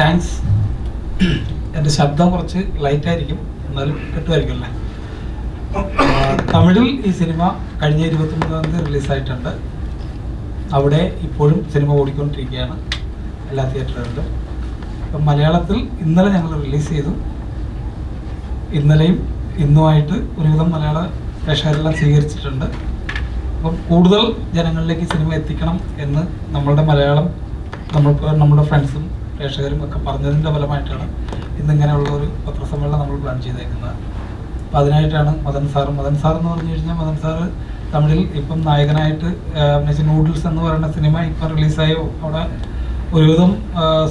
Thanks എന്റെ ശബ്ദം കുറച്ച് ലൈറ്റ് ആയിരിക്കും. എന്നാലും കിട്ടുമായിരിക്കും അല്ലേ? തമിഴിൽ ഈ സിനിമ കഴിഞ്ഞ ഇരുപത്തൊമ്പതാം തീയതി റിലീസായിട്ടുണ്ട് അവിടെ ഇപ്പോഴും സിനിമ ഓടിക്കൊണ്ടിരിക്കുകയാണ് എല്ലാ തിയേറ്ററുകളിലും അപ്പം മലയാളത്തിൽ ഇന്നലെ ഞങ്ങൾ റിലീസ് ചെയ്തു. ഇന്നലെയും ഇന്നുമായിട്ട് ഒരുവിധം മലയാള പ്രേക്ഷകരെല്ലാം സ്വീകരിച്ചിട്ടുണ്ട്. അപ്പം കൂടുതൽ ജനങ്ങളിലേക്ക് സിനിമ എത്തിക്കണം എന്ന് നമ്മളുടെ മലയാളം നമ്മൾ നമ്മുടെ ഫ്രണ്ട്സും പ്രേക്ഷകരും ഒക്കെ പറഞ്ഞതിന്റെ ഫലമായിട്ടാണ് ഇന്നിങ്ങനെയുള്ള ഒരു പത്രസമ്മേളനം നമ്മൾ പ്ലാൻ ചെയ്തേക്കുന്നത്. അപ്പം അതിനായിട്ടാണ് മദൻ സാർ മദൻ സാർ എന്ന് പറഞ്ഞു കഴിഞ്ഞാൽ മദൻ സാർ തമിഴിൽ ഇപ്പം നായകനായിട്ട് അഭിനയിച്ച നൂഡിൽസ് എന്ന് പറയുന്ന സിനിമ ഇപ്പം റിലീസായോ. അവിടെ ഒരുവിധം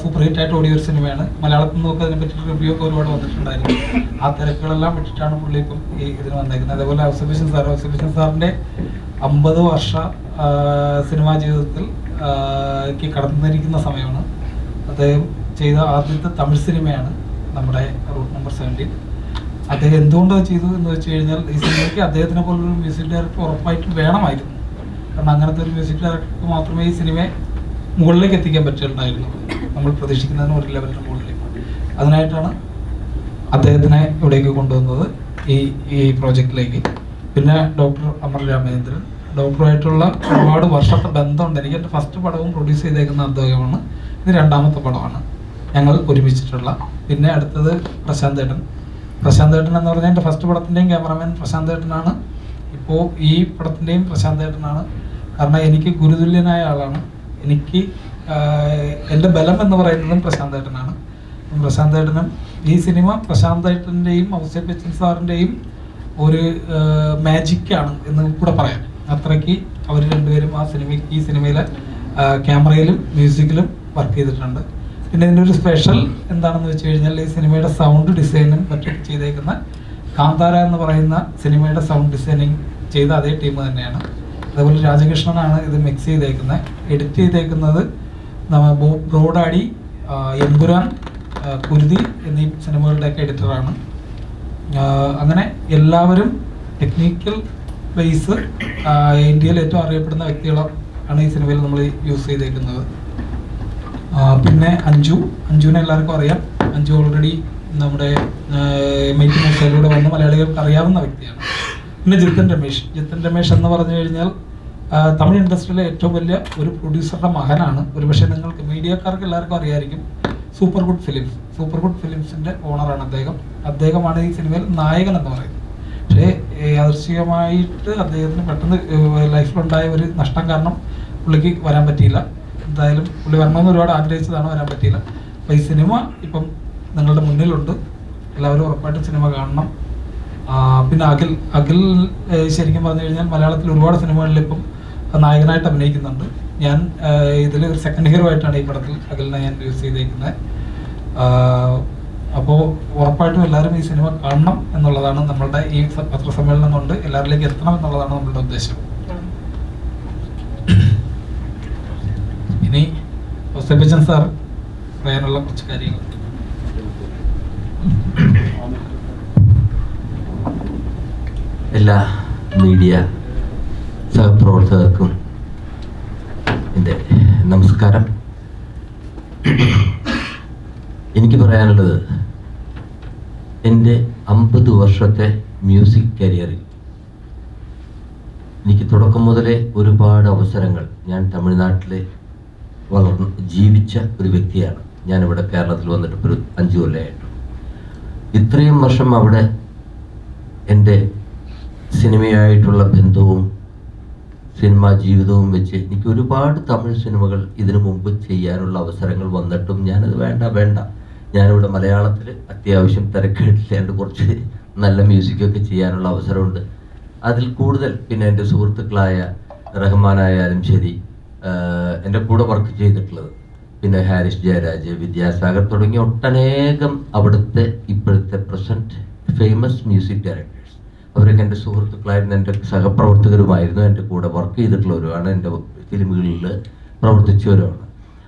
സൂപ്പർ ഹിറ്റ് ആയിട്ട് ഓടിയ ഒരു സിനിമയാണ്. മലയാളത്തിൽ നിന്നൊക്കെ അതിനെ പറ്റി റിവ്യൂ ഒക്കെ ഒരുപാട് വന്നിട്ടുണ്ടായിരുന്നു. ആ തിരക്കുകളെല്ലാം വിട്ടിട്ടാണ് പുള്ളി ഇപ്പം ഈ ഇതിന് വന്നേക്കുന്നത്. അതേപോലെ ഔസഫിഷൻ സാർ ഔസഫിഷൻ സാറിന്റെ അമ്പത് വർഷ സിനിമാ ജീവിതത്തിൽ കടന്നിരിക്കുന്ന സമയമാണ്. അദ്ദേഹം ചെയ്ത ആദ്യത്തെ തമിഴ് സിനിമയാണ് നമ്മുടെ റൂട്ട് നമ്പർ സെവന്റീൻ. അദ്ദേഹം എന്തുകൊണ്ടാണ് ചെയ്തു എന്ന് വെച്ച് കഴിഞ്ഞാൽ ഈ സിനിമയ്ക്ക് അദ്ദേഹത്തിനെ പോലൊരു മ്യൂസിക് ഡയറക്ടർ ഉറപ്പായിട്ടും വേണമായിരുന്നു. കാരണം അങ്ങനത്തെ ഒരു മ്യൂസിക് ഡയറക്ടർക്ക് മാത്രമേ ഈ സിനിമയെ മുകളിലേക്ക് എത്തിക്കാൻ പറ്റുന്നുണ്ടായിരുന്നു നമ്മൾ പ്രതീക്ഷിക്കുന്നതിന് ഒരു ലെവലിന് മുകളിലേക്ക്. അതിനായിട്ടാണ് അദ്ദേഹത്തിനെ ഇവിടേക്ക് കൊണ്ടുവന്നത് ഈ ഈ പ്രോജക്റ്റിലേക്ക്. പിന്നെ ഡോക്ടർ അമർ രാമചന്ദ്രൻ. ഡോക്ടറുമായിട്ടുള്ള ഒരുപാട് വർഷത്തെ ബന്ധമുണ്ട്. എനിക്ക് എന്റെ ഫസ്റ്റ് പടവും പ്രൊഡ്യൂസ് ചെയ്തേക്കുന്ന അദ്ദേഹമാണ്. ഇത് രണ്ടാമത്തെ പടമാണ്. ഞങ്ങൾ ഒരുമിച്ചിട്ടുള്ള. പിന്നെ അടുത്തത് പ്രശാന്ത് ഏട്ടൻ. പ്രശാന്ത് ഏട്ടൻ എന്ന് പറഞ്ഞാൽ എന്റെ ഫസ്റ്റ് പടത്തിന്റെയും ക്യാമറാമാൻ പ്രശാന്ത് ഏട്ടനാണ്. ഇപ്പോൾ ഈ പടത്തിന്റെയും പ്രശാന്ത് ഏട്ടനാണ്. കാരണം എനിക്ക് ഗുരുതുല്യനായ ആളാണ്. എനിക്ക് എന്റെ ബലം എന്ന് പറയുന്നതും പ്രശാന്ത് ഏട്ടനാണ്. പ്രശാന്ത് ഏട്ടനും ഈ സിനിമ പ്രശാന്ത് ഏട്ടന്റെയും ഔസേപ്പ് ബച്ചൻ സാറിന്റെയും ഒരു മാജിക്കാണ് എന്ന് കൂടെ പറയാം. അത്രയ്ക്ക് അവർ രണ്ടുപേരും ആ സിനിമ ഈ സിനിമയിലെ ക്യാമറയിലും മ്യൂസിക്കിലും വർക്ക് ചെയ്തിട്ടുണ്ട്. പിന്നെ ഇതിന്റെ ഒരു സ്പെഷ്യൽ എന്താണെന്ന് വെച്ച് കഴിഞ്ഞാൽ ഈ സിനിമയുടെ സൗണ്ട് ഡിസൈനും മറ്റും ചെയ്തേക്കുന്ന കാന്താര എന്ന് പറയുന്ന സിനിമയുടെ സൗണ്ട് ഡിസൈനിങ് ചെയ്ത അതേ ടീം തന്നെയാണ്. അതുപോലെ രാജകൃഷ്ണനാണ് ഇത് മിക്സ് ചെയ്തേക്കുന്നത് എഡിറ്റ് ചെയ്തേക്കുന്നത് ബ്രോഡാടി എമ്പുരാൻ കുരുതി എന്നീ സിനിമകളുടെയൊക്കെ എഡിറ്ററാണ് അങ്ങനെ എല്ലാവരും ടെക്നിക്കൽ ബേസ് ഇന്ത്യയിൽ ഏറ്റവും അറിയപ്പെടുന്ന വ്യക്തികളാണ് ഈ സിനിമയിൽ നമ്മൾ യൂസ് ചെയ്തേക്കുന്നത്. പിന്നെ അഞ്ജു. അഞ്ജുവിനെ എല്ലാവർക്കും അറിയാം. അഞ്ജു ഓൾറെഡി നമ്മുടെ മെയ്റ്റി മേഖലയിലൂടെ വന്ന് മലയാളികൾക്ക് അറിയാവുന്ന വ്യക്തിയാണ്. പിന്നെ ജിത്തൻ രമേശ്. ജിത്തൻ രമേശ് എന്ന് പറഞ്ഞു കഴിഞ്ഞാൽ തമിഴ് ഇൻഡസ്ട്രിയിലെ ഏറ്റവും വലിയ ഒരു പ്രൊഡ്യൂസറുടെ മകനാണ്. ഒരുപക്ഷെ നിങ്ങൾക്ക് മീഡിയക്കാർക്ക് എല്ലാവർക്കും അറിയായിരിക്കും. Super good films super good ഫിലിംസിന്റെ ഓണറാണ് അദ്ദേഹം. അദ്ദേഹമാണ് ഈ സിനിമയിൽ നായകൻ എന്ന് പറയുന്നത്. പക്ഷേ യാദർശികമായിട്ട് അദ്ദേഹത്തിന് പെട്ടെന്ന് ലൈഫിലുണ്ടായ ഒരു നഷ്ടം കാരണം പുള്ളിക്ക് വരാൻ പറ്റിയില്ല. എന്തായാലും പുള്ളി വരണമെന്ന് ഒരുപാട് ആഗ്രഹിച്ചതാണ് വരാൻ പറ്റിയില്ല. അപ്പോൾ ഈ സിനിമ ഇപ്പം നിങ്ങളുടെ മുന്നിലുണ്ട്. എല്ലാവരും ഉറപ്പായിട്ടും സിനിമ കാണണം. പിന്നെ അഖിൽ അഖിൽ ശരിക്കും പറഞ്ഞു കഴിഞ്ഞാൽ മലയാളത്തിൽ ഒരുപാട് സിനിമകളിൽ ഇപ്പം നായകനായിട്ട് അഭിനയിക്കുന്നുണ്ട്. ഞാൻ ഇതിൽ ഒരു സെക്കൻഡ് ഹീറോ ആയിട്ടാണ് ഈ പടത്തിൽ അഖിലിനെ ഞാൻ യൂസ് ചെയ്തേക്കുന്നത്. അപ്പോൾ ഉറപ്പായിട്ടും എല്ലാവരും ഈ സിനിമ കാണണം എന്നുള്ളതാണ് നമ്മളുടെ ഈ പത്രസമ്മേളനം കൊണ്ട് എല്ലാവരിലേക്ക് എത്തണം എന്നുള്ളതാണ് നമ്മളുടെ ഉദ്ദേശം. ഇനി സെബിജൻ സാർ പറയാനുള്ള കുറച്ച് കാര്യങ്ങൾ. എല്ലാ മീഡിയ സഹപ്രവർത്തകർക്കും എന്റെ നമസ്കാരം. എനിക്ക് പറയാനുള്ളത് എന്റെ അമ്പത് വർഷത്തെ മ്യൂസിക് കരിയറിൽ എനിക്ക് തുടക്കം മുതലേ ഒരുപാട് അവസരങ്ങൾ ഞാൻ തമിഴ്നാട്ടിലെ വളർന്ന് ജീവിച്ച ഒരു വ്യക്തിയാണ്. ഞാനിവിടെ കേരളത്തിൽ വന്നിട്ട് ഒരു അഞ്ച് കൊല്ലമായിട്ടു ഇത്രയും വർഷം അവിടെ എന്റെ സിനിമയായിട്ടുള്ള ബന്ധവും സിനിമാ ജീവിതവും വെച്ച് എനിക്ക് ഒരുപാട് തമിഴ് സിനിമകൾ ഇതിനു മുമ്പ് ചെയ്യാനുള്ള അവസരങ്ങൾ വന്നിട്ടും ഞാനത് വേണ്ട വേണ്ട. ഞാനിവിടെ മലയാളത്തിൽ അത്യാവശ്യം തിരക്കേടില്ലാണ്ട് കുറച്ച് നല്ല മ്യൂസിക്കൊക്കെ ചെയ്യാനുള്ള അവസരമുണ്ട്. അതിൽ കൂടുതൽ പിന്നെ എന്റെ സുഹൃത്തുക്കളായ റഹ്മാനായാലും ശരി എന്റെ കൂടെ വർക്ക് ചെയ്തിട്ടുള്ളത്. പിന്നെ ഹാരിസ് ജയരാജ് വിദ്യാസാഗർ തുടങ്ങിയ ഒട്ടനേകം അവിടുത്തെ ഇപ്പോഴത്തെ പ്രസന്റ് ഫേമസ് മ്യൂസിക് ഡയറക്ടേഴ്സ് അവരൊക്കെ എന്റെ സുഹൃത്തുക്കളായിരുന്നു എന്റെ സഹപ്രവർത്തകരുമായിരുന്നു എന്റെ കൂടെ വർക്ക് ചെയ്തിട്ടുള്ളവരുമാണ് എന്റെ ഫിലിമുകളിൽ പ്രവർത്തിച്ചവരുമാണ്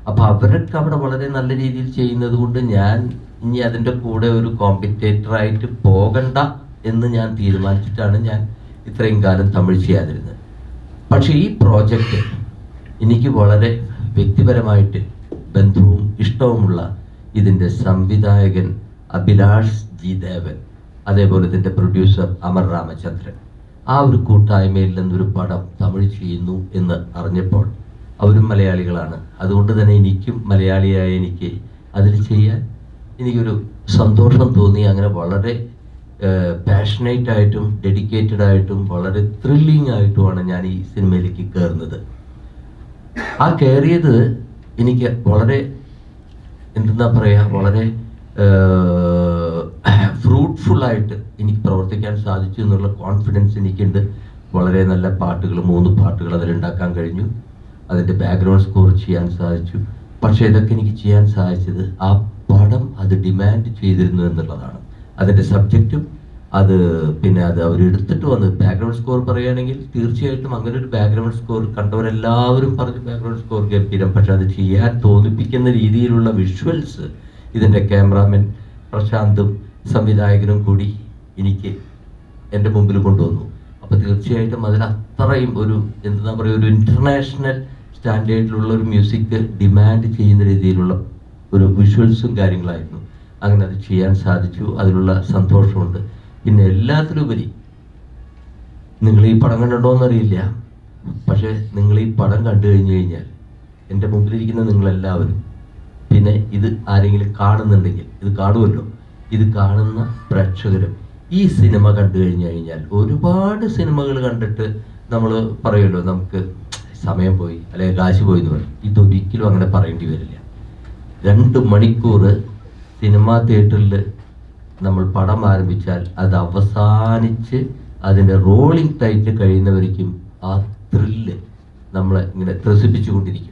അപ്പോൾ അവരൊക്കെ അവിടെ വളരെ നല്ല രീതിയിൽ ചെയ്യുന്നത് കൊണ്ട് ഞാൻ ഇനി അതിന്റെ കൂടെ ഒരു കോമ്പറ്റേറ്ററായിട്ട് പോകണ്ട എന്ന് ഞാൻ തീരുമാനിച്ചിട്ടാണ് ഞാൻ ഇത്രയും കാലം തമിഴ് ചെയ്യാതിരുന്നത്. പക്ഷേ ഈ പ്രോജക്റ്റ് എനിക്ക് വളരെ വ്യക്തിപരമായിട്ട് ബന്ധവും ഇഷ്ടവുമുള്ള ഇതിന്റെ സംവിധായകൻ അഭിലാഷ് ജി ദേവൻ അതേപോലെ ഇതിന്റെ പ്രൊഡ്യൂസർ അമർ രാമചന്ദ്രൻ. ആ ഒരു കൂട്ടായ്മയിൽ നിന്നൊരു പടം തമിഴ് ചെയ്യുന്നു എന്ന് അറിഞ്ഞപ്പോൾ അവരും മലയാളികളാണ്. അതുകൊണ്ട് തന്നെ എനിക്കും മലയാളിയായ എനിക്ക് അതിൽ ചെയ്യാൻ എനിക്കൊരു സന്തോഷം തോന്നി. അങ്ങനെ വളരെ പാഷനേറ്റ് ആയിട്ടും ഡെഡിക്കേറ്റഡ് ആയിട്ടും വളരെ ത്രില്ലിംഗ് ആയിട്ടുമാണ് ഞാൻ ഈ സിനിമയിലേക്ക് കയറുന്നത്. ആ കയറിയത് എനിക്ക് വളരെ എന്തെന്നാ പറയുക വളരെ ഫ്രൂട്ട്ഫുൾ ആയിട്ട് എനിക്ക് പ്രവർത്തിക്കാൻ സാധിച്ചു എന്നുള്ള കോൺഫിഡൻസ് എനിക്കുണ്ട്. വളരെ നല്ല പാട്ടുകൾ മൂന്ന് പാട്ടുകൾ അതിലുണ്ടാക്കാൻ കഴിഞ്ഞു. അതിന്റെ ബാക്ക്ഗ്രൗണ്ട് സ്കോർ ചെയ്യാൻ സാധിച്ചു. പക്ഷേ ഇതൊക്കെ എനിക്ക് ചെയ്യാൻ സാധിച്ചത് ആ പടം അത് ഡിമാൻഡ് ചെയ്തിരുന്നു എന്നുള്ളതാണ്. അതിന്റെ സബ്ജക്റ്റും അത് പിന്നെ അത് അവർ എടുത്തിട്ട് വന്ന് ബാക്ക്ഗ്രൗണ്ട് സ്കോർ പറയുകയാണെങ്കിൽ തീർച്ചയായിട്ടും അങ്ങനെ ഒരു ബാക്ക്ഗ്രൗണ്ട് സ്കോർ കണ്ടവരെല്ലാവരും പറഞ്ഞു ബാക്ക്ഗ്രൗണ്ട് സ്കോർ ഗംഭീരം പക്ഷെ അത് ചെയ്യാൻ തോന്നിപ്പിക്കുന്ന രീതിയിലുള്ള വിഷ്വൽസ് ഇതിന്റെ ക്യാമറാമാൻ പ്രശാന്തും സംവിധായകനും കൂടി എനിക്ക് എന്റെ മുമ്പിൽ കൊണ്ടുവന്നു. അപ്പോൾ തീർച്ചയായിട്ടും അതിൽ അത്രയും ഒരു എന്താ പറയുക ഒരു ഇന്റർനാഷണൽ സ്റ്റാൻഡേർഡിലുള്ള ഒരു മ്യൂസിക് ഡിമാൻഡ് ചെയ്യുന്ന രീതിയിലുള്ള ഒരു വിഷ്വൽസും കാര്യങ്ങളായിരുന്നു. അങ്ങനെ അത് ചെയ്യാൻ സാധിച്ചു. അതിലുള്ള സന്തോഷമുണ്ട്. പിന്നെ എല്ലാത്തിലുപരി നിങ്ങൾ ഈ പടം എന്നറിയില്ല. പക്ഷേ നിങ്ങൾ ഈ പടം കണ്ടു കഴിഞ്ഞു കഴിഞ്ഞാൽ എന്റെ മുമ്പിലിരിക്കുന്ന നിങ്ങളെല്ലാവരും പിന്നെ ഇത് ആരെങ്കിലും കാണുന്നുണ്ടെങ്കിൽ ഇത് കാണുമല്ലോ. ഇത് കാണുന്ന പ്രേക്ഷകരും ഈ സിനിമ കണ്ടു കഴിഞ്ഞു കഴിഞ്ഞാൽ ഒരുപാട് സിനിമകൾ കണ്ടിട്ട് നമ്മൾ പറയുമല്ലോ നമുക്ക് സമയം പോയി അല്ലെങ്കിൽ കാശ് പോയി എന്ന് പറയും ഇതൊരിക്കലും അങ്ങനെ പറയേണ്ടി വരില്ല. രണ്ട് മണിക്കൂർ സിനിമാ തിയേറ്ററിൽ നമ്മൾ പടം ആരംഭിച്ചാൽ അത് അവസാനിച്ച് അതിന്റെ റോളിംഗ് ടൈറ്റിൽ കഴിയുന്നവർക്കും ആ ത്രില്ല് നമ്മളെ ഇങ്ങനെ ത്രസിപ്പിച്ചുകൊണ്ടിരിക്കും.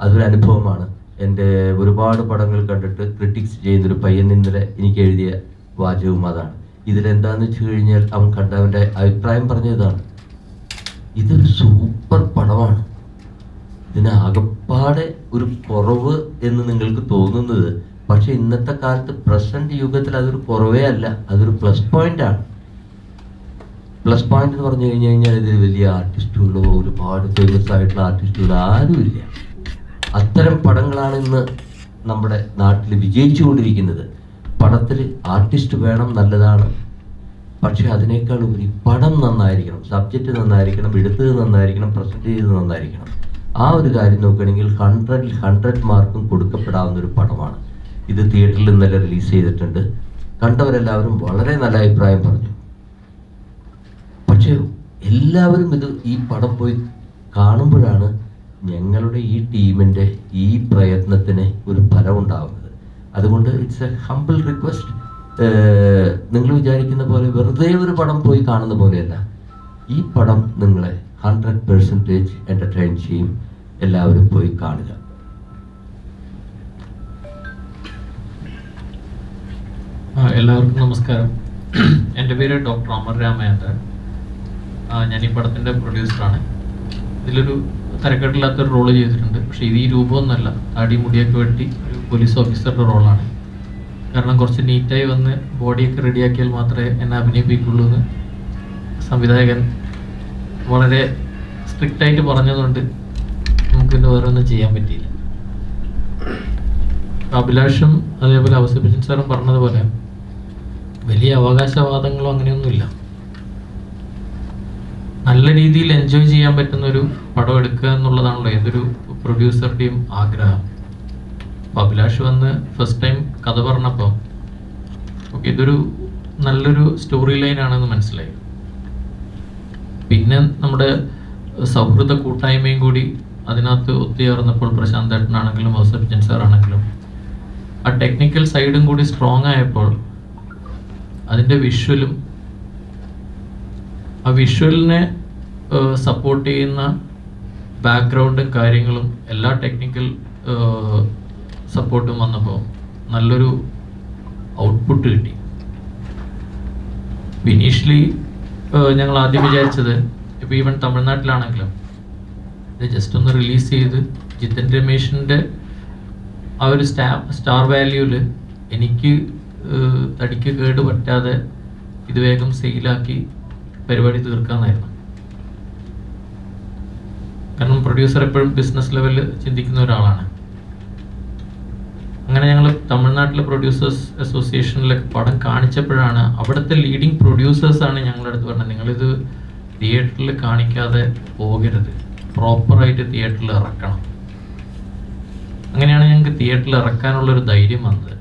അതൊരു അനുഭവമാണ്. എന്റെ ഒരുപാട് പടങ്ങൾ കണ്ടിട്ട് ക്രിട്ടിക്സ് ചെയ്യുന്നൊരു പയ്യൻ ഇന്നലെ എനിക്ക് എഴുതിയ വാചകവും അതാണ്. ഇതിലെന്താന്ന് വെച്ച് കഴിഞ്ഞാൽ അവൻ കണ്ടവന്റെ അഭിപ്രായം പറഞ്ഞതാണ്. ഇതൊരു സൂപ്പർ പടമാണ്. ഇതിന് ആകപ്പാടെ ഒരു കുറവ് എന്ന് നിങ്ങൾക്ക് തോന്നുന്നത് പക്ഷെ ഇന്നത്തെ കാലത്ത് പ്രസന്റ് യുഗത്തിൽ അതൊരു കുറവേ അല്ല. അതൊരു പ്ലസ് പോയിന്റ് ആണ്. പ്ലസ് പോയിന്റ് എന്ന് പറഞ്ഞു കഴിഞ്ഞു കഴിഞ്ഞാൽ ഇതിൽ വലിയ ആർട്ടിസ്റ്റുകളോ ഒരുപാട് ഫേമസ് ആയിട്ടുള്ള ആർട്ടിസ്റ്റുകളോ ആരുമില്ല അത്തരം പടങ്ങളാണ് ഇന്ന് നമ്മുടെ നാട്ടിൽ വിജയിച്ചു കൊണ്ടിരിക്കുന്നത് പടത്തിൽ ആർട്ടിസ്റ്റ് വേണം നല്ലതാണ്. പക്ഷെ അതിനേക്കാൾ ഉപരി പടം നന്നായിരിക്കണം. സബ്ജക്റ്റ് നന്നായിരിക്കണം എടുത്തത് നന്നായിരിക്കണം പ്രസന്റ് ചെയ്തത് നന്നായിരിക്കണം. ആ ഒരു കാര്യം നോക്കുകയാണെങ്കിൽ ഹൺഡ്രഡിൽ ഹൺഡ്രഡ് മാർക്കും കൊടുക്കപ്പെടാവുന്ന ഒരു പടമാണ്. ഇത് തിയേറ്ററിൽ ഇന്നലെ റിലീസ് ചെയ്തിട്ടുണ്ട്. കണ്ടവരെല്ലാവരും വളരെ നല്ല അഭിപ്രായം പറഞ്ഞു. പക്ഷേ എല്ലാവരും ഇത് ഈ പടം പോയി കാണുമ്പോഴാണ് ഞങ്ങളുടെ ഈ ടീമിന്റെ ഈ പ്രയത്നത്തിന് ഒരു ഫലം ഉണ്ടാവുന്നത് അതുകൊണ്ട് ഇറ്റ്സ് എ ഹംബിൾ റിക്വസ്റ്റ് നിങ്ങൾ വിചാരിക്കുന്ന പോലെ വെറുതെ ഒരു പടം പോയി കാണുന്ന പോലെയല്ല. ഈ പടം നിങ്ങളെ ഹൺഡ്രഡ് പെർസെന്റേജ് എന്റർടൈൻ ചെയ്യും. എല്ലാവരും പോയി കാണുക. എല്ലാവർക്കും നമസ്കാരം. എന്റെ പേര് ഡോക്ടർ അമർ രാമേന്ദ്രൻ ഞാൻ ഈ പടത്തിന്റെ പ്രൊഡ്യൂസറാണ്. ഇതിലൊരു തരക്കെട്ടില്ലാത്തൊരു റോൾ ചെയ്തിട്ടുണ്ട്. പക്ഷേ ഇത് ഈ രൂപമൊന്നുമല്ല താടി മുടിയൊക്കെ വെട്ടി ഒരു പോലീസ് ഓഫീസറുടെ റോളാണ്. കാരണം കുറച്ച് നീറ്റായി വന്ന് ബോഡിയൊക്കെ റെഡിയാക്കിയാൽ മാത്രമേ എന്നെ അഭിനയിപ്പിക്കുള്ളൂ എന്ന് സംവിധായകൻ വളരെ സ്ട്രിക്റ്റായിട്ട് പറഞ്ഞതുകൊണ്ട് നമുക്കിന്ന് വേറെ ഒന്നും ചെയ്യാൻ പറ്റിയില്ല. അഭിലാഷും അതേപോലെ അവസരപ്പിച്ചൻ സാറും പറഞ്ഞതുപോലെ വലിയ അവകാശവാദങ്ങളോ അങ്ങനെയൊന്നുമില്ല. നല്ല രീതിയിൽ എൻജോയ് ചെയ്യാൻ പറ്റുന്ന ഒരു പടം എടുക്കുക എന്നുള്ളതാണല്ലോ ഏതൊരു പ്രൊഡ്യൂസറുടെയും ആഗ്രഹം. അഭിലാഷ് വന്ന് ഫസ്റ്റ് ടൈം കഥ പറഞ്ഞപ്പോൾ ഓക്കെ ഇതൊരു നല്ലൊരു സ്റ്റോറി ലൈൻ ആണെന്ന് മനസ്സിലായി. പിന്നെ നമ്മുടെ സൗഹൃദ കൂട്ടായ്മയും കൂടി അതിനകത്ത് ഒത്തുചേർന്നപ്പോൾ പ്രശാന്ത് ഏട്ടനാണെങ്കിലും ഔസഫ് ജൻസാറാണെങ്കിലും ആ ടെക്നിക്കൽ സൈഡും കൂടി സ്ട്രോങ് ആയപ്പോൾ അതിന്റെ വിഷ്വലും ആ വിഷ്വലിനെ സപ്പോർട്ട് ചെയ്യുന്ന ബാക്ക്ഗ്രൗണ്ടും കാര്യങ്ങളും എല്ലാ ടെക്നിക്കൽ സപ്പോർട്ടും വന്നപ്പോൾ നല്ലൊരു ഔട്ട്പുട്ട് കിട്ടി. ഇനീഷ്യലി ഞങ്ങൾ ആദ്യം വിചാരിച്ചത് ഇപ്പോൾ ഈവൻ തമിഴ്നാട്ടിലാണെങ്കിലും ഇത് ജസ്റ്റ് ഒന്ന് റിലീസ് ചെയ്ത് ജിതൻ രമേശിന്റെ ആ ഒരു സ്റ്റാ സ്റ്റാർ വാല്യൂവിൽ എനിക്ക് തടിക്ക് കേട് പറ്റാതെ ഇത് വേഗം സെയിലാക്കി പരിപാടി തീർക്കാമെന്നായിരുന്നു കാരണം പ്രൊഡ്യൂസർ എപ്പോഴും ബിസിനസ് ലെവലിൽ ചിന്തിക്കുന്ന ഒരാളാണ്. അങ്ങനെ ഞങ്ങൾ തമിഴ്നാട്ടിലെ പ്രൊഡ്യൂസേഴ്സ് അസോസിയേഷനിലൊക്കെ പടം കാണിച്ചപ്പോഴാണ് അവിടുത്തെ ലീഡിങ് പ്രൊഡ്യൂസേഴ്സാണ് ഞങ്ങളുടെ അടുത്ത് പറഞ്ഞത് നിങ്ങളിത് തിയേറ്ററിൽ കാണിക്കാതെ പോകരുത്. പ്രോപ്പറായിട്ട് തിയേറ്ററിൽ ഇറക്കണം. അങ്ങനെയാണ് ഞങ്ങൾക്ക് തിയേറ്ററിൽ ഇറക്കാനുള്ളൊരു ധൈര്യം വന്നത്.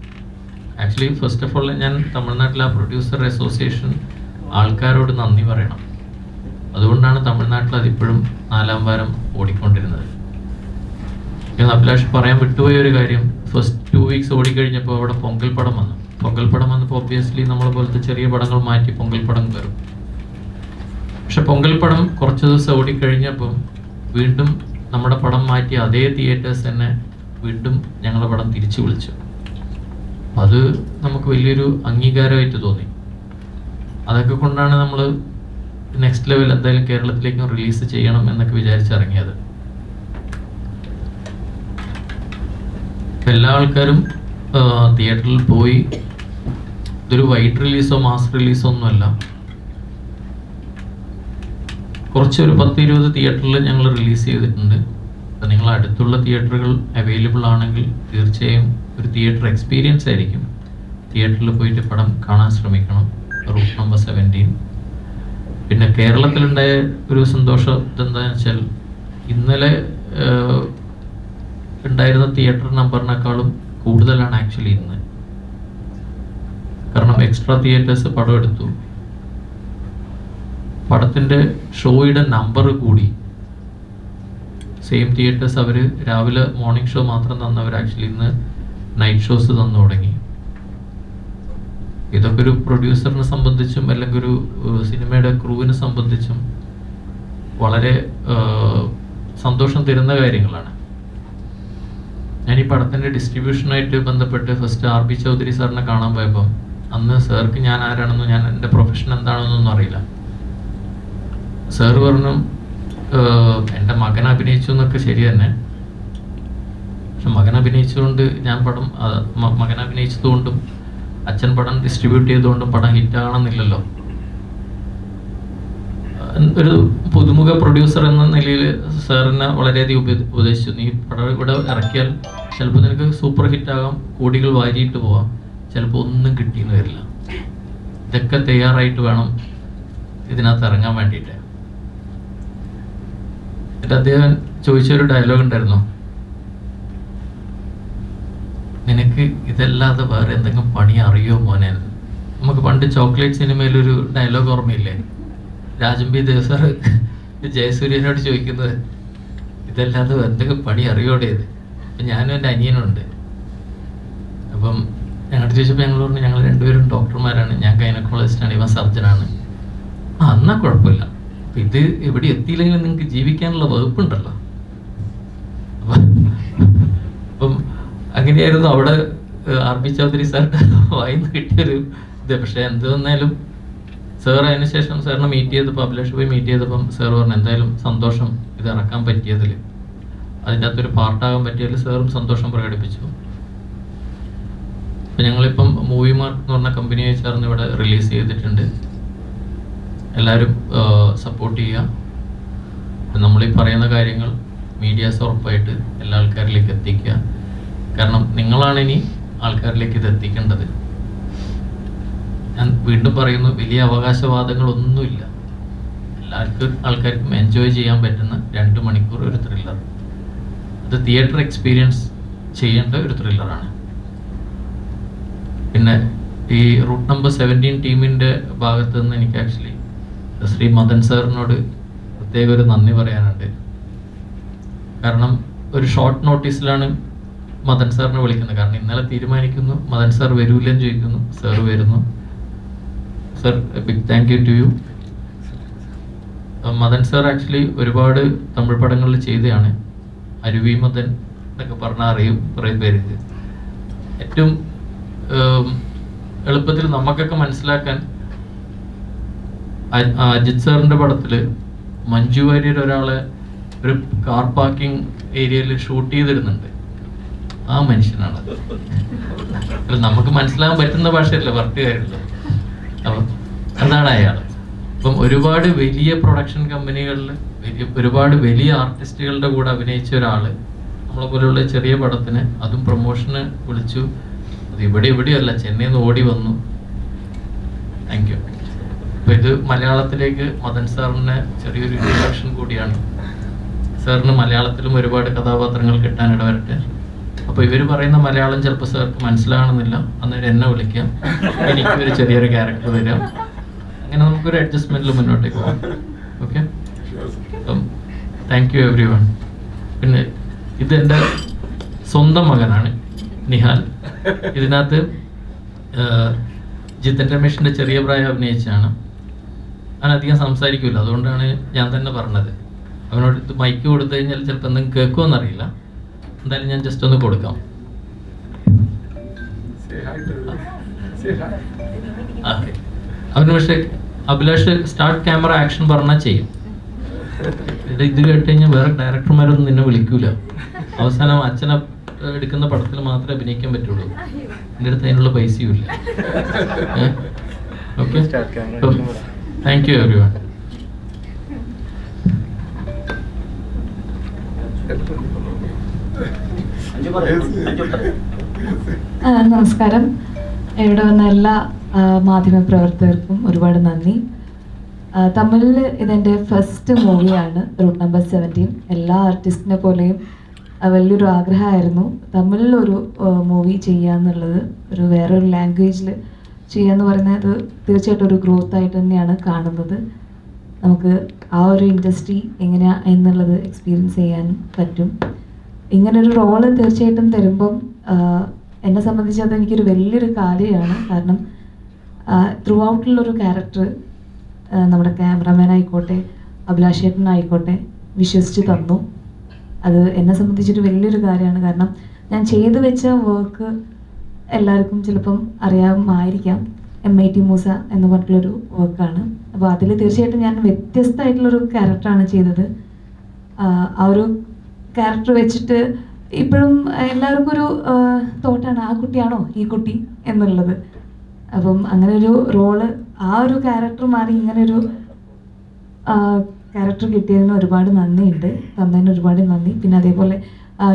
ആക്ച്വലി ഫസ്റ്റ് ഓഫ് ഓൾ ഞാൻ തമിഴ്നാട്ടിലെ ആ പ്രൊഡ്യൂസർ അസോസിയേഷൻ ആൾക്കാരോട് നന്ദി പറയണം. അതുകൊണ്ടാണ് തമിഴ്നാട്ടിൽ അതിപ്പോഴും നാലാം വാരം ഓടിക്കൊണ്ടിരുന്നത്. അഭിലാഷ് പറയാൻ വിട്ടുപോയ ഒരു കാര്യം ഫസ്റ്റ് ടു വീക്സ് ഓടിക്കഴിഞ്ഞപ്പോൾ അവിടെ പൊങ്കൽ പടം വന്നു. പൊങ്കൽ പടം വന്നപ്പോൾ ഒബ്വിയസ്ലി നമ്മളെ പോലത്തെ ചെറിയ പടങ്ങൾ മാറ്റി പൊങ്കൽ പടം വരും പക്ഷെ പൊങ്കൽ പടം കുറച്ച് ദിവസം ഓടിക്കഴിഞ്ഞപ്പം വീണ്ടും നമ്മുടെ പടം മാറ്റി അതേ തിയേറ്റേഴ്സ് തന്നെ വീണ്ടും ഞങ്ങളുടെ പടം തിരിച്ചു വിളിച്ചു. അത് നമുക്ക് വലിയൊരു അംഗീകാരമായിട്ട് തോന്നി. അതൊക്കെ കൊണ്ടാണ് നമ്മൾ നെക്സ്റ്റ് ലെവൽ എന്തായാലും കേരളത്തിലേക്കും റിലീസ് ചെയ്യണം എന്നൊക്കെ വിചാരിച്ചിറങ്ങിയത് എല്ലാ ആൾക്കാരും തിയേറ്ററിൽ പോയി. ഇതൊരു വൈറ്റ് റിലീസോ മാസ് റിലീസോ ഒന്നുമല്ല. കുറച്ച് ഒരു പത്ത് ഇരുപത് തിയേറ്ററിൽ ഞങ്ങൾ റിലീസ് ചെയ്തിട്ടുണ്ട് നിങ്ങൾ അടുത്തുള്ള തിയേറ്ററുകൾ അവൈലബിൾ ആണെങ്കിൽ തീർച്ചയായും ഒരു തിയേറ്റർ എക്സ്പീരിയൻസ് ആയിരിക്കും. തിയേറ്ററിൽ പോയിട്ട് പടം കാണാൻ ശ്രമിക്കണം. റൂട്ട് നമ്പർ സെവന്റീൻ പിന്നെ കേരളത്തിലുണ്ടായ ഒരു സന്തോഷം ഇതെന്താണെന്ന് വെച്ചാൽ ഇന്നലെ ഉണ്ടായിരുന്ന തിയേറ്റർ നമ്പറിനേക്കാളും കൂടുതലാണ് ആക്ച്വലി ഇന്ന്. കാരണം എക്സ്ട്രാ തിയേറ്റേഴ്സ് പടം എടുത്തു. പടത്തിന്റെ ഷോയുടെ നമ്പർ കൂടി. സെയിം തിയേറ്റേഴ്സ് അവർ രാവിലെ മോർണിംഗ് ഷോ മാത്രം തന്നവർ ആക്ച്വലി ഇന്ന് നൈറ്റ് ഷോസ് തന്നു തുടങ്ങി. ഇതൊക്കെ ഒരു പ്രൊഡ്യൂസറിനെ സംബന്ധിച്ചും അല്ലെങ്കിൽ ഒരു സിനിമയുടെ ക്രൂവിനെ സംബന്ധിച്ചും വളരെ സന്തോഷം തരുന്ന കാര്യങ്ങളാണ്. ഞാൻ ഈ പടത്തിന്റെ ഡിസ്ട്രിബ്യൂഷനായിട്ട് ബന്ധപ്പെട്ട് ഫസ്റ്റ് ആർ ബി ചൗധരി സാറിനെ കാണാൻ പോയപ്പോൾ അന്ന് സാർക്ക് ഞാൻ ആരാണെന്നും ഞാൻ എന്റെ പ്രൊഫഷൻ എന്താണെന്നൊന്നും അറിയില്ല. സാർ പറഞ്ഞു എന്റെ മകൻ അഭിനയിച്ചു എന്നൊക്കെ ശരി തന്നെ. പക്ഷെ മകൻ അഭിനയിച്ചുകൊണ്ട് ഞാൻ പടം മകൻ അഭിനയിച്ചതുകൊണ്ടും അച്ഛൻ പടം ഡിസ്ട്രിബ്യൂട്ട് ചെയ്തുകൊണ്ടും പടം ഹിറ്റാകണമെന്നില്ലല്ലോ ഒരു പുതുമുഖ പ്രൊഡ്യൂസർ എന്ന നിലയിൽ സാറിനെ വളരെയധികം ഉപ- ഉപദേശിച്ചു. നീ പടം ഇവിടെ ഇറക്കിയാൽ ചിലപ്പോൾ നിനക്ക് സൂപ്പർ ഹിറ്റ് ആകാം കോടികൾ വാരിയിട്ട് പോവാം. ചിലപ്പോൾ ഒന്നും കിട്ടിയെന്ന് വരില്ല. ഇതൊക്കെ തയ്യാറായിട്ട് വേണം ഇതിനകത്ത് ഇറങ്ങാൻ വേണ്ടിയിട്ട്. എന്നിട്ട് അദ്ദേഹം ചോദിച്ചൊരു ഡയലോഗ് ഉണ്ടായിരുന്നു. നിനക്ക് ഇതല്ലാതെ വേറെ എന്തെങ്കിലും പണി അറിയോ മോനെ? നമുക്ക് പണ്ട് ചോക്ലേറ്റ് സിനിമയിലൊരു ഡയലോഗ് ഓർമ്മയില്ലേ? രാജൻ ബി ദേവ് സാറ് ജയസൂര്യനോട് ചോദിക്കുന്നത് ഇതല്ലാതെ എന്തെങ്കിലും പണി അറിയോടേത് അപ്പം ഞാനും എന്റെ അനിയനുണ്ട് അപ്പം ഞങ്ങളുടെ ചോദിച്ചപ്പോൾ ഞങ്ങൾ പറഞ്ഞു ഞങ്ങൾ രണ്ടുപേരും ഡോക്ടർമാരാണ്. ഞാൻ ഗൈനക്കോളജിസ്റ്റാണ് ഇവ സർജനാണ്. ആ എന്നാൽ കുഴപ്പമില്ല. അപ്പം ഇത് എവിടെ എത്തിയില്ലെങ്കിലും നിങ്ങൾക്ക് ജീവിക്കാനുള്ള വകുപ്പുണ്ടല്ലോ. അപ്പം അങ്ങനെയായിരുന്നു അവിടെ ആർ ബി ചൗധരി സാറിന്റെ വായിന്ന് കിട്ടിയൊരു ഇത്. പക്ഷെ എന്ത് വന്നാലും സാർ അതിന് ശേഷം സാറിനെ മീറ്റ് ചെയ്തപ്പോൾ അഭിലാഷ് പോയി മീറ്റ് ചെയ്തപ്പം സാർ പറഞ്ഞു എന്തായാലും സന്തോഷം ഇത് ഇറക്കാൻ പറ്റിയതിൽ അതിന്റെ അകത്തൊരു പാർട്ടാകാൻ പറ്റിയതിൽ സാറും സന്തോഷം പ്രകടിപ്പിച്ചു. അപ്പം ഞങ്ങളിപ്പം മൂവി മാർക്ക് എന്ന് പറഞ്ഞ കമ്പനിയെ ചേർന്ന് ഇവിടെ റിലീസ് ചെയ്തിട്ടുണ്ട്. എല്ലാവരും സപ്പോർട്ട് ചെയ്യുക. നമ്മൾ നമ്മളീ പറയുന്ന കാര്യങ്ങൾ മീഡിയാസ് ഉറപ്പായിട്ട് എല്ലാ ആൾക്കാരിലേക്ക് എത്തിക്കുക. കാരണം നിങ്ങളാണ് ഇനി ആൾക്കാരിലേക്ക് ഇത് എത്തിക്കേണ്ടത്. ഞാൻ വീണ്ടും പറയുന്നു വലിയ അവകാശവാദങ്ങളൊന്നുമില്ല. എല്ലാവർക്കും ആൾക്കാർക്കും എൻജോയ് ചെയ്യാൻ പറ്റുന്ന രണ്ട് മണിക്കൂർ ഒരു ത്രില്ലർ അത് തിയേറ്റർ എക്സ്പീരിയൻസ് ചെയ്യേണ്ട ഒരു ത്രില്ലറാണ് പിന്നെ ഈ റൂട്ട് നമ്പർ സെവന്റീൻ ടീമിന്റെ ഭാഗത്ത് നിന്ന് എനിക്ക് ആക്ച്വലി ശ്രീ മദൻ സാറിനോട് പ്രത്യേക ഒരു നന്ദി പറയാനുണ്ട്. കാരണം ഒരു ഷോർട്ട് നോട്ടീസിലാണ് മദൻ സാറിനെ വിളിക്കുന്നത് കാരണം ഇന്നലെ തീരുമാനിക്കുന്നു. മദൻ സാർ വരൂലെന്ന് ചോദിക്കുന്നു. സാർ വരുന്നു. Sir big thank you to you Madan sir actually ഒരുപാട് തമിഴ് പടങ്ങളിൽ ചെയ്തതാണ് അരുവി മദൻ എന്നൊക്കെ പറഞ്ഞാൽ അറിയും കുറേ പേര് ഏറ്റവും എളുപ്പത്തിൽ നമുക്കൊക്കെ മനസ്സിലാക്കാൻ അജിത് സാറിന്റെ പടത്തിൽ മഞ്ജു വാര്യർ ഒരാളെ ഒരു കാർ പാർക്കിംഗ് ഏരിയയിൽ ഷൂട്ട് ചെയ്തിരുന്നുണ്ട് ആ മനുഷ്യനാണ്. നമുക്ക് മനസ്സിലാകാൻ പറ്റുന്ന ഭാഷയല്ല കാര്യമില്ല അപ്പം അതാണ് അയാൾ. അപ്പം ഒരുപാട് വലിയ പ്രൊഡക്ഷൻ കമ്പനികളിൽ വലിയ ഒരുപാട് വലിയ ആർട്ടിസ്റ്റുകളുടെ കൂടെ അഭിനയിച്ച ഒരാൾ നമ്മളെ പോലെയുള്ള ചെറിയ പടത്തിന് അതും പ്രൊമോഷന് വിളിച്ചു. അത് ഇവിടെ ഇവിടെയല്ല ചെന്നൈയിൽ നിന്ന് ഓടി വന്നു. താങ്ക് യു അപ്പൊ ഇത് മലയാളത്തിലേക്ക് മദൻ സാറിന് ചെറിയൊരു ഇൻട്രൊഡക്ഷൻ കൂടിയാണ്. സാറിന് മലയാളത്തിലും ഒരുപാട് കഥാപാത്രങ്ങൾ കിട്ടാൻ ഇടവരട്ടെ അപ്പോൾ ഇവർ പറയുന്ന മലയാളം ചിലപ്പോൾ സാർക്ക് മനസ്സിലാകണമെന്നില്ല. അന്നേരം എന്നെ വിളിക്കാം. എനിക്ക് ഒരു ചെറിയൊരു ക്യാരക്ടർ തരാം. അങ്ങനെ നമുക്കൊരു അഡ്ജസ്റ്റ്മെന്റിൽ മുന്നോട്ടേക്ക് പോകാം. Okay thank you everyone പിന്നെ ഇത് എന്റെ സ്വന്തം മകനാണ് നിഹാൽ. ഇതിനകത്ത് ജിതൻ രമേഷിന്റെ ചെറിയ പ്രായം അഭിനയിച്ചാണ് അവൻ അധികം സംസാരിക്കില്ല അതുകൊണ്ടാണ് ഞാൻ തന്നെ പറഞ്ഞത്. അവനോട് മൈക്ക് കൊടുത്തു കഴിഞ്ഞാൽ ചിലപ്പോൾ എന്തെങ്കിലും കേൾക്കുമെന്നറിയില്ല എന്തായാലും ഞാൻ ജസ്റ്റ് ഒന്ന് കൊടുക്കാം. അവന് പക്ഷേ അഭിലാഷ് സ്റ്റാർട്ട് ക്യാമറ ആക്ഷൻ പറഞ്ഞാൽ ചെയ്യും. ഇത് ഇത് കേട്ട് കഴിഞ്ഞാൽ വേറെ ഡയറക്ടർമാരൊന്നും നിന്നെ വിളിക്കൂല. അവസാനം അച്ഛനെ എടുക്കുന്ന പടത്തിൽ മാത്രമേ അഭിനയിക്കാൻ പറ്റുള്ളൂ. എന്റെ അടുത്ത് അതിനുള്ള പൈസയും ഇല്ല. Okay thank you everyone നമസ്കാരം. ഇവിടെ വന്ന എല്ലാ മാധ്യമ പ്രവർത്തകർക്കും ഒരുപാട് നന്ദി. തമിഴിൽ തമിഴിൽ ഇതെന്റെ ഫസ്റ്റ് മൂവിയാണ് റൂട്ട് നമ്പർ സെവന്റീൻ എല്ലാ ആർട്ടിസ്റ്റിനെ പോലെയും വലിയൊരു ആഗ്രഹമായിരുന്നു. തമിഴിലൊരു മൂവി ചെയ്യുക എന്നുള്ളത് ഒരു വേറൊരു ലാംഗ്വേജിൽ ചെയ്യുക എന്ന് പറയുന്നത് തീർച്ചയായിട്ടും ഒരു ഗ്രോത്ത് ആയിട്ട് തന്നെയാണ് കാണുന്നത്. നമുക്ക് ആ ഒരു ഇൻഡസ്ട്രി എങ്ങനെയാ എന്നുള്ളത് എക്സ്പീരിയൻസ് ചെയ്യാൻ പറ്റും. ഇങ്ങനൊരു റോൾ തീർച്ചയായിട്ടും തരുമ്പം എന്നെ സംബന്ധിച്ച് അത് എനിക്കൊരു വലിയൊരു കാര്യമാണ്. കാരണം ത്രൂ ഔട്ടിലുള്ളൊരു ക്യാരക്ടർ നമ്മുടെ ക്യാമറമാൻ ആയിക്കോട്ടെ അഭിലാഷേട്ടനായിക്കോട്ടെ വിശ്വസിച്ച് തന്നു. അത് എന്നെ സംബന്ധിച്ചൊരു വലിയൊരു കാര്യമാണ്. കാരണം ഞാൻ ചെയ്തു വെച്ച വർക്ക് എല്ലാവർക്കും ചിലപ്പം അറിയാമായിരിക്കാം. എം ഐ ടി മൂസ എന്ന് പറഞ്ഞിട്ടുള്ളൊരു വർക്കാണ് അപ്പോൾ അതിൽ തീർച്ചയായിട്ടും ഞാൻ വ്യത്യസ്തമായിട്ടുള്ളൊരു ക്യാരക്ടറാണ് ചെയ്തത്. ആ ഒരു ക്യാരക്ടർ വെച്ചിട്ട് ഇപ്പോഴും എല്ലാവർക്കും ഒരു തോട്ടാണ്. ആ കുട്ടിയാണോ ഈ കുട്ടി എന്നുള്ളത്. അപ്പം അങ്ങനെ ഒരു റോൾ ആ ഒരു ക്യാരക്ടർ മാറി ഇങ്ങനെ ഒരു ക്യാരക്ടർ കിട്ടിയതിന് ഒരുപാട് നന്ദിയുണ്ട്. തന്നതിന് ഒരുപാട് നന്ദി. പിന്നെ അതേപോലെ